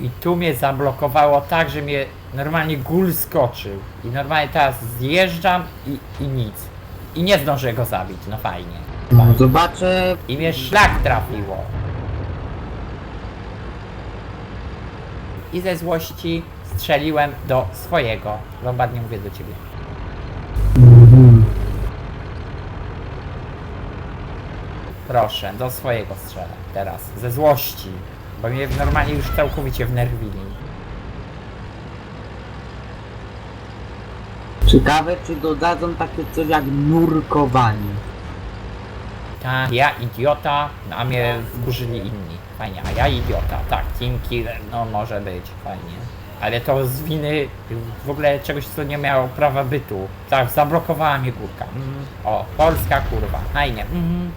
I tu mnie zablokowało tak, że mnie normalnie gul skoczył. I normalnie teraz zjeżdżam i, i nic. I nie zdążę go zabić, no fajnie. No, zobaczę. I mnie szlak trafiło. I ze złości strzeliłem do swojego. Lombard nie mówię do ciebie. Mhm. Proszę, do swojego strzelę teraz. Ze złości. Bo mnie normalnie już całkowicie wnerwili. Ciekawe, czy dodadzą takie coś jak nurkowanie. Tak, ja idiota, no, a mnie wkurzyli inni. Fajnie, a ja idiota. Tak, team killer, no może być, fajnie. Ale to z winy w ogóle czegoś, co nie miało prawa bytu. Tak, zablokowała mnie górka. Mhm. O, polska kurwa, fajnie. Mhm.